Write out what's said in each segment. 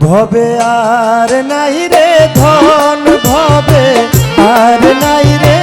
ভবে আর নাই রে ধন ভবে আর নাই রে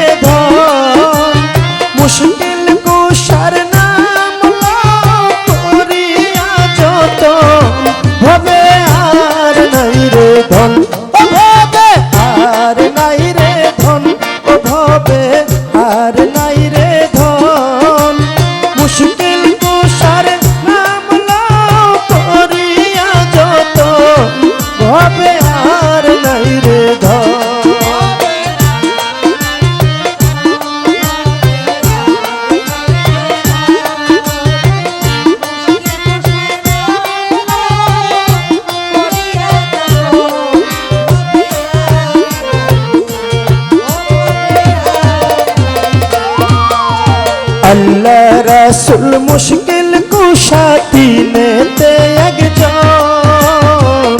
রাসুল মুশকিল কুষা তিনেতে একজন।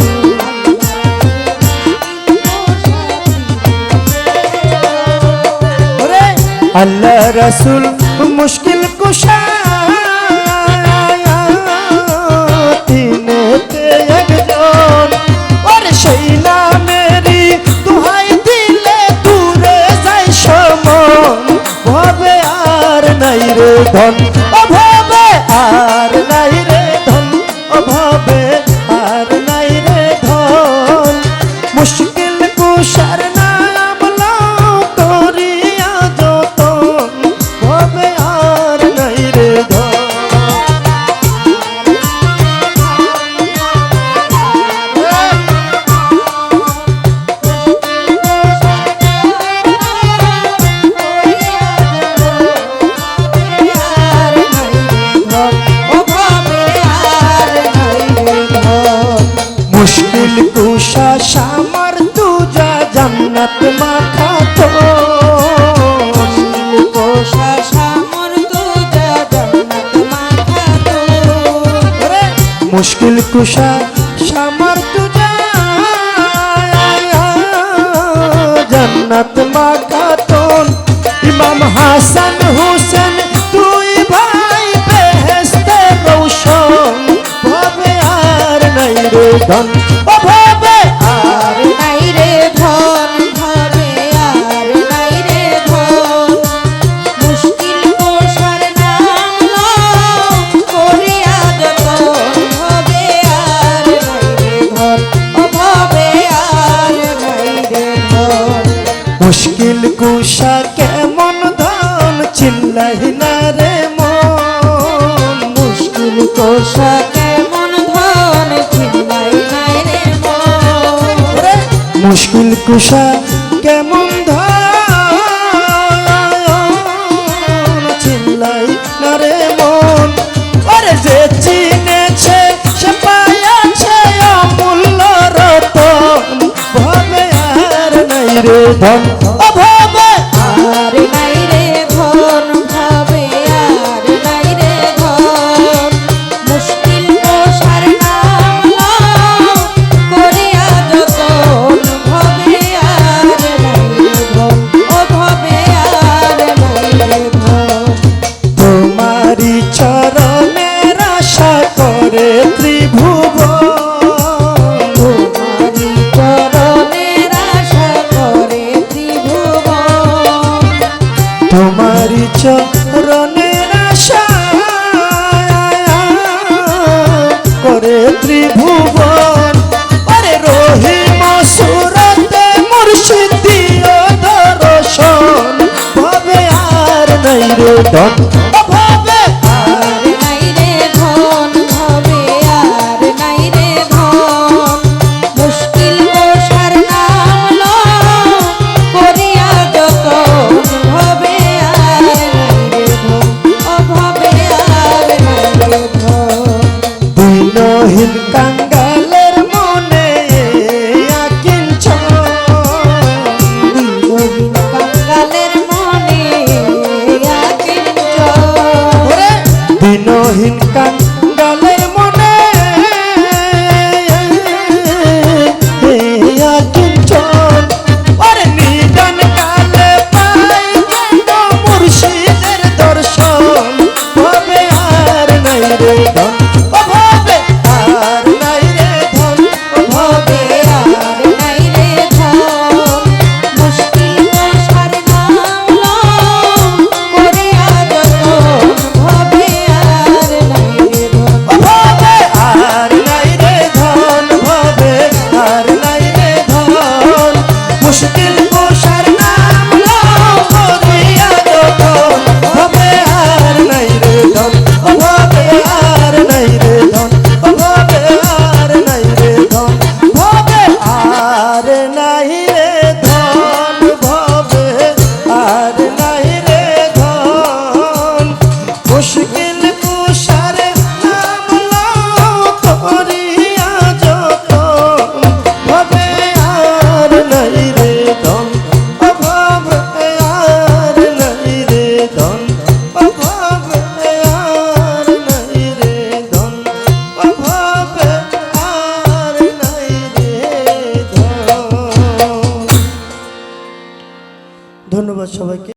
আল্লাহ রসুল মুশকিল কুষা তিনেতে ধন। মুশকিল কুশা সামর তুজা, জান্নাত মাখা তো মুশকিল কুশা সামর তুজা জান্নাত মাখা তোন ইমাম হাসান হোসেন তুই ভাই বেহেস্তে রৌশন ভবে আর নাই রে ধন। কুশা কেমন ধন চিল্লাই না রে মন। মুশকিল কুশা কেমন ধন চিন্তাই নাই রে মন। মুশকিল কুশা কেমন ধন চিল্লাই না রে মন। ওরে যে চিনেছে, সে পাইয়াছে অমূল্য রতন। ভবে আর নাই রে ধন। চরণের আশা। করে ত্রিভুবন আরে রহিম সুরতে মুর্শিদিও দর্শন ভবে আর নাই রে চাহিয়ে ধন্যবাদ সবাইকে।